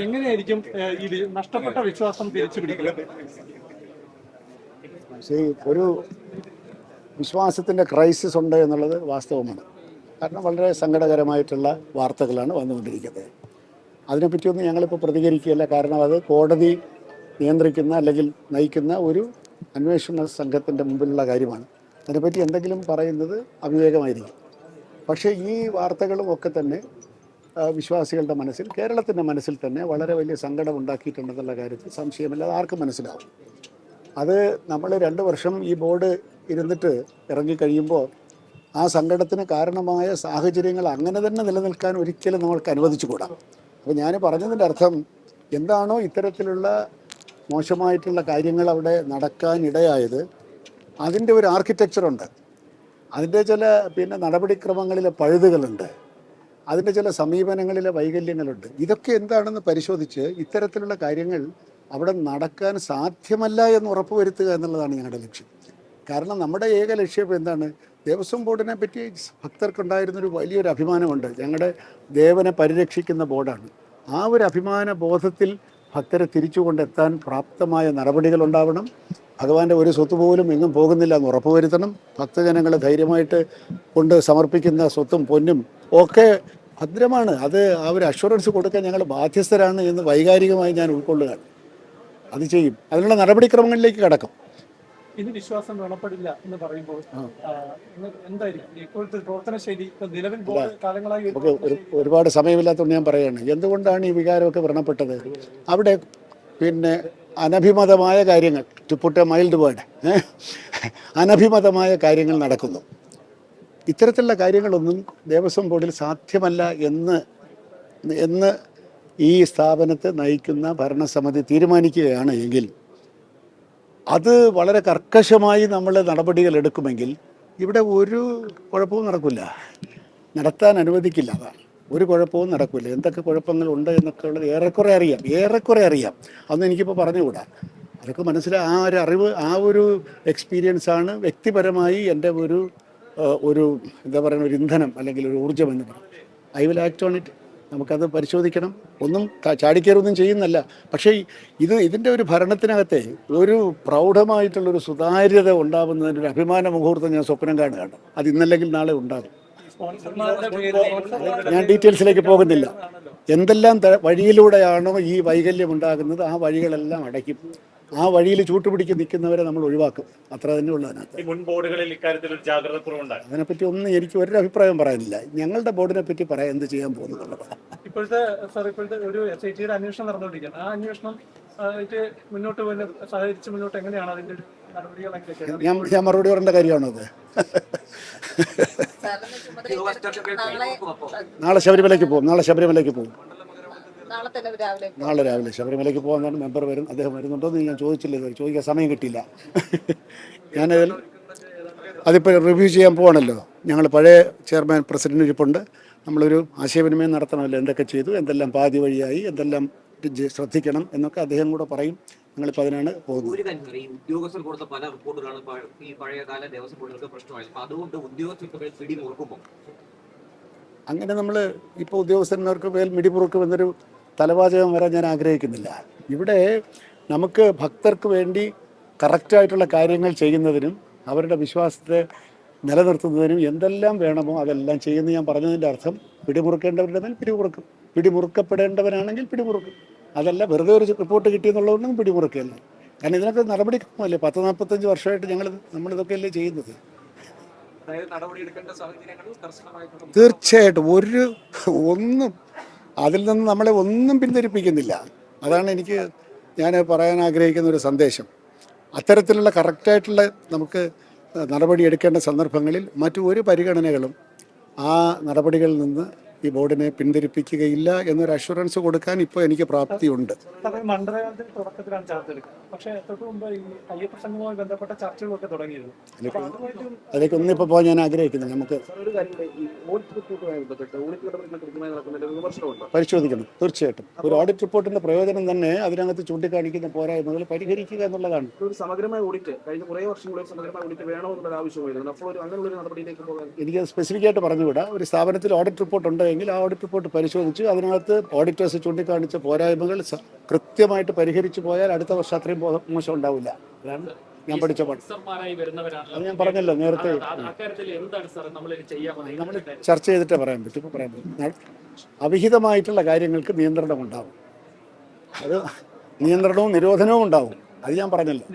എങ്ങനെയായിരിക്കും ഇത് നഷ്ടപ്പെട്ട വിശ്വാസം തിരിച്ചു ഒരു വിശ്വാസത്തിന്റെ ക്രൈസിസ് ഉണ്ട് എന്നുള്ളത് വാസ്തവമാണ്. കാരണം വളരെ സങ്കടകരമായിട്ടുള്ള വാർത്തകളാണ് വന്നുകൊണ്ടിരിക്കുന്നത്. അതിനെപ്പറ്റിയൊന്നും ഞങ്ങളിപ്പോൾ പ്രതികരിക്കുകയല്ല. കാരണം അത് കോടതി നിയന്ത്രിക്കുന്ന അല്ലെങ്കിൽ നയിക്കുന്ന ഒരു അന്വേഷണ സംഘത്തിന്റെ മുമ്പിലുള്ള കാര്യമാണ്. അതിനെപ്പറ്റി എന്തെങ്കിലും പറയുന്നത് അവിവേകമായിരിക്കും. പക്ഷേ ഈ വാർത്തകളും ഒക്കെ തന്നെ വിശ്വാസികളുടെ മനസ്സിൽ കേരളത്തിന്റെ മനസ്സിൽ തന്നെ വളരെ വലിയ സങ്കടം ഉണ്ടാക്കിയിട്ടുണ്ടെന്നുള്ള കാര്യത്തിൽ സംശയമില്ല. അത് ആർക്കും മനസ്സിലാവും. അത് നമ്മൾ രണ്ട് വർഷം ഈ ബോർഡ് ഇരുന്നിട്ട് ഇറങ്ങിക്കഴിയുമ്പോൾ ആ സങ്കടത്തിന് കാരണമായ സാഹചര്യങ്ങൾ അങ്ങനെ തന്നെ നിലനിൽക്കാൻ ഒരിക്കലും നമ്മൾക്ക് അനുവദിച്ചുകൂടാ. അപ്പോൾ ഞാൻ പറഞ്ഞതിന്റെ അർത്ഥം എന്താണോ ഇത്തരത്തിലുള്ള മോശമായിട്ടുള്ള കാര്യങ്ങൾ അവിടെ നടക്കാനിടയായത്. അതിന്റെ ഒരു ആർക്കിടെക്ചറുണ്ട് അതിന്റെ ചില പിന്നെ നടപടിക്രമങ്ങളിലെ പഴുതുകളുണ്ട്. അതിന്റെ ചില സമീപനങ്ങളിലെ വൈകല്യങ്ങളുണ്ട്. ഇതൊക്കെ എന്താണെന്ന് പരിശോധിച്ച് ഇത്തരത്തിലുള്ള കാര്യങ്ങൾ അവിടെ നടക്കാൻ സാധ്യമല്ല എന്ന് ഉറപ്പുവരുത്തുക എന്നുള്ളതാണ് ഞങ്ങളുടെ ലക്ഷ്യം. കാരണം നമ്മുടെ ഏക ലക്ഷ്യം എന്താണ്? ദേവസ്വം ബോർഡിനെ പറ്റി ഭക്തർക്കുണ്ടായിരുന്നൊരു വലിയൊരു അഭിമാനമുണ്ട്. ഞങ്ങളുടെ ദേവനെ പരിരക്ഷിക്കുന്ന ബോർഡാണ്. ആ ഒരു അഭിമാന ബോധത്തിൽ ഭക്തരെ തിരിച്ചുകൊണ്ടെത്താൻ പ്രാപ്തമായ നടപടികൾ ഉണ്ടാവണം. ഭഗവാന്റെ ഒരു സ്വത്ത് പോലും എങ്ങും പോകുന്നില്ല എന്ന് ഉറപ്പുവരുത്തണം. ഭക്തജനങ്ങൾ ധൈര്യമായിട്ട് കൊണ്ട് സമർപ്പിക്കുന്ന സ്വത്തും പൊന്നും ഒക്കെ ഭദ്രമാണ്. അത് ആ ഒരു അഷുറൻസ് കൊടുക്കാൻ ഞങ്ങൾ ബാധ്യസ്ഥരാണ് എന്ന് വൈകാരികമായി ഞാൻ ഉൾക്കൊള്ളുകയാണ്. അത് ചെയ്യും. അതിനുള്ള നടപടിക്രമങ്ങളിലേക്ക് കടക്കും. ഇനി വിശ്വാസം വേണപ്പെടില്ല എന്ന് പറയുമ്പോൾ എന്തായിരിക്കും? ഇപ്പോഴത്തെ പ്രവർത്തന ശൈലി നിലവിൽ കാലങ്ങളായി ഒരുപാട് സമയമില്ലാത്തതുകൊണ്ട് ഞാൻ പറയുകയാണ്. എന്തുകൊണ്ടാണ് ഈ വികാരമൊക്കെ വ്രണപ്പെട്ടത്? അവിടെ പിന്നെ അനഭിമതമായ കാര്യങ്ങൾ. To put a mild word അനഭിമതമായ കാര്യങ്ങൾ നടക്കുന്നു. ഇത്തരത്തിലുള്ള കാര്യങ്ങളൊന്നും ദേവസ്വം ബോർഡിൽ സാധ്യമല്ല എന്ന് എന്ന് ഈ സ്ഥാപനത്തെ നയിക്കുന്ന ഭരണസമിതി തീരുമാനിക്കുകയാണ് എങ്കിൽ അത് വളരെ കർക്കശമായി നമ്മൾ നടപടികൾ എടുക്കുമെങ്കിൽ ഇവിടെ ഒരു കുഴപ്പവും നടക്കില്ല. നടത്താൻ അനുവദിക്കില്ല അതാണ്. ഒരു കുഴപ്പവും നടക്കില്ല എന്തൊക്കെ കുഴപ്പങ്ങൾ ഉണ്ട് എന്നൊക്കെ ഉള്ളത് ഏറെക്കുറെ അറിയാം. ഏറെക്കുറെ അറിയാം. അതൊന്നും എനിക്കിപ്പോൾ പറഞ്ഞുകൂടാ? അതൊക്കെ മനസ്സിലായി ആ ഒരു അറിവ് ആ ഒരു എക്സ്പീരിയൻസ് ആണ് വ്യക്തിപരമായി എന്റെ ഒരു ഒരു എന്താ പറയുക ഒരു ഇന്ധനം അല്ലെങ്കിൽ ഒരു ഊർജം എന്ന് പറയും. I will act on it നമുക്കത് പരിശോധിക്കണം. ഒന്നും ചാടിക്കയറൊന്നും ചെയ്യുന്നല്ല പക്ഷേ ഇത് ഇതിന്റെ ഒരു ഭരണത്തിനകത്തെ ഒരു പ്രൗഢമായിട്ടുള്ളൊരു സുതാര്യത ഉണ്ടാവുന്നതിന്റെ ഒരു അഭിമാന മുഹൂർത്തം ഞാൻ സ്വപ്നം കാണുകയാണ്. അത് ഇന്നല്ലെങ്കിൽ നാളെ ഉണ്ടാകും. ഞാൻ ഡീറ്റെയിൽസിലേക്ക് പോകുന്നില്ല. എന്തെല്ലാം വഴിയിലൂടെയാണോ ഈ വൈകല്യം ഉണ്ടാകുന്നത്? ആ വഴികളെല്ലാം അടയ്ക്കും. ആ വഴിയിൽ ചൂട്ടുപിടിച്ച് നിൽക്കുന്നവരെ നമ്മൾ ഒഴിവാക്കും. അത്ര തന്നെ ഉള്ളൂ അതിനകത്ത്. ഈ മുൻ ബോർഡുകളിൽ ഇക്കാര്യത്തിൽ ഒരു ജാഗ്രത കുറവുണ്ടായി അതിനെപ്പറ്റി ഒന്നും എനിക്ക് ഒരു അഭിപ്രായം പറയാനില്ല. ഞങ്ങളുടെ ബോർഡിനെ പറ്റി പറയാൻ എന്ത് ചെയ്യാൻ പോകുന്നുള്ളതാണ് ഇപ്പോഴത്തെ സാർ ഇപ്പോഴത്തെ ഒരു എസ് ഐ ടിയുടെ അന്വേഷണം നടന്നുകൊണ്ടിരിക്കുകയാണ്. ആ അന്വേഷണം ആ, ആയിട്ട് മുന്നോട്ട് പോകുന്ന സഹകരിച്ച് മുന്നോട്ട് എങ്ങനെയാണ് അതിന്റെ ഞാൻ ഞാൻ മറുപടി പറയേണ്ട കാര്യമാണത് നാളെ ശബരിമലയ്ക്ക് പോകും നാളെ ശബരിമലയ്ക്ക് പോകും നാളെ തന്നെ രാവിലെ നാളെ രാവിലെ ശബരിമലയ്ക്ക് പോകാൻ മെമ്പർ വരും അദ്ദേഹം വരുന്നുണ്ടോ എന്ന് ഞാൻ ചോദിച്ചില്ല ഇതുവരെ. ചോദിക്കാൻ സമയം കിട്ടിയില്ല. ഞാനതിൽ അതിപ്പോൾ റിവ്യൂ ചെയ്യാൻ പോകണല്ലോ ഞങ്ങൾ പഴയ ചെയർമാൻ പ്രസിഡന്റ് ഇരിപ്പുണ്ട്. നമ്മളൊരു ആശയവിനിമയം നടത്തണമല്ലോ എന്തൊക്കെ ചെയ്തു എന്തെല്ലാം പാതി വഴിയായി എന്തെല്ലാം ശ്രദ്ധിക്കണം എന്നൊക്കെ അദ്ദേഹം കൂടെ പറയും. ഞങ്ങളിപ്പോൾ അതിനാണ് പോകുന്നത്. ഉദ്യോഗസ്ഥർ കൊടുത്ത പല റിപ്പോർട്ടുകളാണ് ഈ പഴയകാല ദേവസ്വം ബോർഡുകൾക്ക് പ്രശ്നമായത്. അതുകൊണ്ട് ഉദ്യോഗസ്ഥർക്ക് പിടി മുറുക്കുമ്പോൾ അങ്ങനെ നമ്മൾ ഇപ്പോൾ ഉദ്യോഗസ്ഥന്മാർക്ക് മേൽ മിടിമുറുക്കും എന്നൊരു തലവാചകം വരാൻ ഞാൻ ആഗ്രഹിക്കുന്നില്ല. ഇവിടെ നമുക്ക് ഭക്തർക്ക് വേണ്ടി കറക്റ്റായിട്ടുള്ള കാര്യങ്ങൾ ചെയ്യുന്നതിനും അവരുടെ വിശ്വാസത്തെ നിലനിർത്തുന്നതിനും എന്തെല്ലാം വേണമോ അതെല്ലാം ചെയ്യുന്ന ഞാൻ പറഞ്ഞതിന്റെ അർത്ഥം പിടിമുറുക്കേണ്ടവരുടെ മേൽ പിടിമുറുക്കും. പിടിമുറുക്കപ്പെടേണ്ടവനാണെങ്കിൽ പിടിമുറുക്കും. അതല്ല വെറുതെ ഒരു റിപ്പോർട്ട് കിട്ടിയെന്നുള്ളതൊന്നും പിടിമുറുക്കുകയല്ല കാരണം ഇതിനൊക്കെ നടപടി ക്രമമല്ലേ പത്ത് നാൽപ്പത്തഞ്ച് വർഷമായിട്ട് ഞങ്ങൾ ചെയ്യുന്നത്. നടപടിയെടുക്കേണ്ട സാഹചര്യങ്ങൾ കർശനമായിട്ടുള്ള തീർച്ചയായിട്ടും ഒരു ഒന്നും അതിൽ നിന്ന് നമ്മളെ ഒന്നും പിന്തിരിപ്പിക്കുന്നില്ല. അതാണ് എനിക്ക് ഞാൻ പറയാൻ ആഗ്രഹിക്കുന്ന ഒരു സന്ദേശം. അത്തരത്തിലുള്ള കറക്റ്റായിട്ടുള്ള നമുക്ക് നടപടി എടുക്കേണ്ട സന്ദർഭങ്ങളിൽ മറ്റു ഒരു പരിഗണനകളും ആ നടപടികളിൽ നിന്ന് ഈ ബോർഡിനെ പിന്തിരിപ്പിക്കുകയില്ല എന്നൊരു അഷുറൻസ് കൊടുക്കാൻ ഇപ്പോൾ എനിക്ക് പ്രാപ്തിയുണ്ട്. അതിലേക്ക് ഒന്നും ഇപ്പോൾ പോകാൻ ഞാൻ ആഗ്രഹിക്കുന്നില്ല നമുക്ക് പരിശോധിക്കണം തീർച്ചയായിട്ടും. ഒരു ഓഡിറ്റ് റിപ്പോർട്ടിന്റെ പ്രയോജനം തന്നെ അതിനകത്ത് ചൂണ്ടിക്കാണിക്കുന്ന പോരായ്മകൾ പരിഹരിക്കുക എന്നുള്ളതാണ്. ഒരു സമഗ്രമായ ഓഡിറ്റ് കഴിഞ്ഞ കുറേ വർഷങ്ങളിൽ സമഗ്രമായ ഓഡിറ്റ് വേണമെന്നുള്ള ആവശ്യമായിരുന്നു അപ്പോൾ ഒരു അങ്ങനെയുള്ള ഒരു നടപടിയിലേക്ക് പോകാൻ എനിക്ക് സ്പെസിഫിക് ആയിട്ട് പറഞ്ഞുകൂടാ. ഒരു സ്ഥാപനത്തിൽ ഓഡിറ്റ് റിപ്പോർട്ട് ഉണ്ട് എങ്കിൽ ആ ഓഡിറ്റ് റിപ്പോർട്ട് പരിശോധിച്ച് അതിനകത്ത് ഓഡിറ്റേഴ്സ് ചൂണ്ടിക്കാണിച്ച പോരായ്മകൾ കൃത്യമായിട്ട് പരിഹരിച്ചു പോയാൽ അടുത്ത വർഷം അത്രയും മോശം ഉണ്ടാവില്ല. അതാണ് ഞാൻ പഠിച്ച അത് ഞാൻ പറഞ്ഞല്ലോ നേരത്തെ. നമ്മൾ ചർച്ച ചെയ്തിട്ടേ പറയാൻ പറ്റും ഇപ്പോൾ പറയാൻ പറ്റും. അവിഹിതമായിട്ടുള്ള കാര്യങ്ങൾക്ക് നിയന്ത്രണം ഉണ്ടാവും അത് നിയന്ത്രണവും നിരോധനവും ഉണ്ടാവും. അത് ഞാൻ പറഞ്ഞല്ലോ.